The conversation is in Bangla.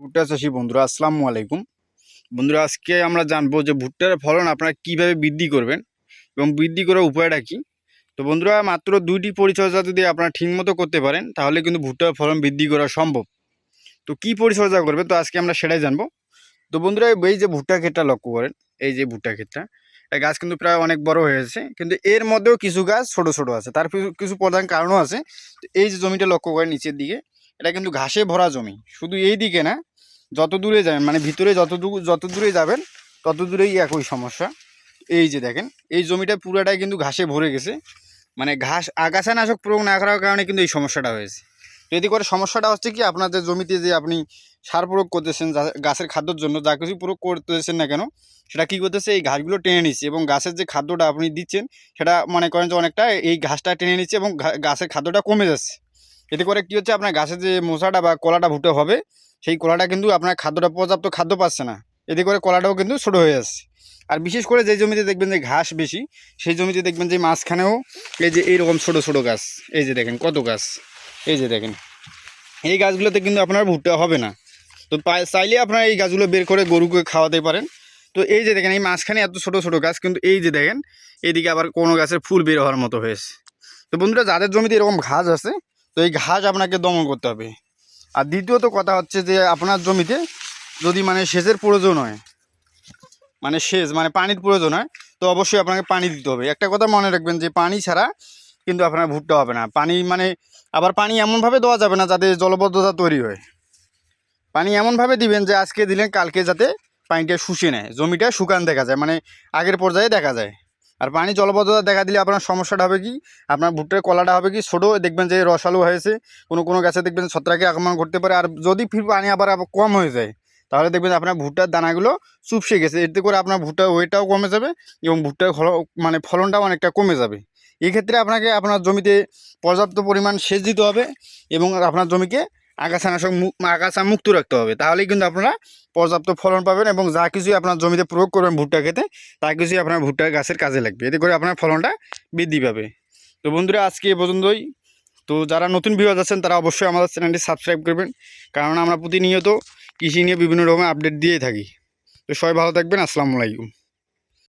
ভুট্টা চাষি বন্ধুরা, আসসালামু আলাইকুম। বন্ধুরা, আজকে আমরা জানব যে ভুট্টার ফলন আপনারা কীভাবে বৃদ্ধি করবেন এবং বৃদ্ধি করার উপায়টা কি। তো বন্ধুরা, মাত্র দুইটি পরিচর্যা যদি আপনারা ঠিকমতো করতে পারেন, তাহলে কিন্তু ভুট্টার ফলন বৃদ্ধি করা সম্ভব। তো কি পরিচর্যা করবে তো আজকে আমরা সেটাই জানব। তো বন্ধুরা, এই যে ভুট্টা ক্ষেতটা লক্ষ্য করেন, এই যে ভুট্টা ক্ষেতটা এই গাছ কিন্তু প্রায় অনেক বড় হয়েছে কিন্তু এর মধ্যেও কিছু গাছ ছোট ছোট আছে, তার কিছু- প্রধান কারণও আছে। এই যে জমিটা লক্ষ্য করেন নিচের দিকে, এটা কিন্তু ঘাসে ভরা জমি, শুধু এই দিকে না যত দূরে যাবেন মানে ভিতরে যত দূর যত দূরে যাবেন, তত দূরেই একই সমস্যা। এই যে দেখেন, এই জমিটা পুরোটাই কিন্তু ঘাসে ভরে গেছে। মানে ঘাস আগাছা নাশক প্রয়োগ না করার কারণে কিন্তু এই সমস্যাটা হয়েছে। এতে করে সমস্যাটা হচ্ছে কি, আপনাদের জমিতে যে আপনি সার প্রয়োগ করতেছেন গাছের খাদ্যর জন্য, যা কিছু প্রয়োগ করতেছেন না কেন, সেটা কী করতেছে, এই ঘাসগুলো টেনে নিচ্ছে এবং গাছের যে খাদ্যটা আপনি দিচ্ছেন, সেটা মনে করেন যে অনেকটা এই ঘাসটা টেনে নিচ্ছে এবং গাছের খাদ্যটা কমে যাচ্ছে। এতে করে কী হচ্ছে, আপনার গাছের যে মোচাটা বা কলাটা ভুটে হবে সেই কলাটা কিন্তু আপনার খাদ্যটা পর্যাপ্ত খাদ্য পাচ্ছে না। এতে করে কলাটাও কিন্তু ছোটো হয়ে যাচ্ছে। আর বিশেষ করে যে জমিতে দেখবেন যে ঘাস বেশি, সেই জমিতে দেখবেন যে মাঝখানেও এই যে এইরকম ছোটো ছোটো গাছ, এই যে দেখেন কত গাছ, এই যে দেখেন। এই গাছগুলোতে কিন্তু আপনার ভুট্টা হবে না। তো চাইলে আপনারা এই গাছগুলো বের করে গরুকে খাওয়াতে পারেন। তো এই যে দেখেন এই মাঝখানে এত ছোটো ছোটো গাছ, কিন্তু এই যে দেখেন, এইদিকে আবার কোনো গাছের ফুল বের হওয়ার মতো হয়েছে। তো বন্ধুরা, যাদের জমিতে এরকম ঘাস আছে, তো এই ঘাস আপনাকে দমন করতে হবে। আর দ্বিতীয়ত কথা হচ্ছে যে আপনার জমিতে যদি মানে সেচের প্রয়োজন হয় মানে সেচ মানে পানির প্রয়োজন হয়, তো অবশ্যই আপনাকে পানি দিতে হবে। একটা কথা মনে রাখবেন যে পানি ছাড়া কিন্তু আপনার ভুট্টা হবে না। পানি মানে আবার পানি এমনভাবে দেওয়া যাবে না যাতে জলবদ্ধতা তৈরি হয়। পানি এমনভাবে দিবেন যে আজকে দিলেন কালকে যাতে পানিটা শুষে নেয়, জমিটা শুকান দেখা যায় মানে আগের পর্যায়ে দেখা যায়। আর পানি জলবদ্ধতা দেখা দিলে আপনার সমস্যাটা হবে কি? আপনার ভুট্টার কলাটা হবে কি? ছোটো দেখবেন যে রসালো হয়েছে। কোনো কোনো গাছে দেখবেন ছত্রাকে আক্রমণ করতে পারে। আর যদি ফির পানি আবার কম হয়ে যায়, তাহলে দেখবেন আপনার ভুট্টার দানাগুলো চুপসে গেছে। এতে করে আপনার ভুট্টার ওয়েটটাও কমে যাবে এবং ভুট্টার মানে ফলনটাও অনেকটা কমে যাবে। এই ক্ষেত্রে আপনাকে আপনার জমিতে পর্যাপ্ত পরিমাণ সেচ দিতে হবে এবং আপনার জমিকে আগাছানাশক আগাছা মুক্ত রাখতে হবে। তাহলেই কিন্তু আপনারা পর্যাপ্ত ফলন পাবেন এবং যা কিছুই আপনার জমিতে প্রয়োগ করবেন ভুট্টা খেতে, তা কিছুই আপনার ভুট্টা গাছের কাজে লাগবে। এতে করে আপনার ফলনটা বৃদ্ধি পাবে। তো বন্ধুরা, আজকে এ পর্যন্তই। তো যারা নতুন ভিউয়ার্স আছেন, তারা অবশ্যই আমাদের চ্যানেলটি সাবস্ক্রাইব করবেন। কারণ আমরা প্রতিনিয়ত কৃষি নিয়ে বিভিন্ন রকমের আপডেট দিয়ে থাকি। তো সবাই ভালো থাকবেন। আসসালামু আলাইকুম।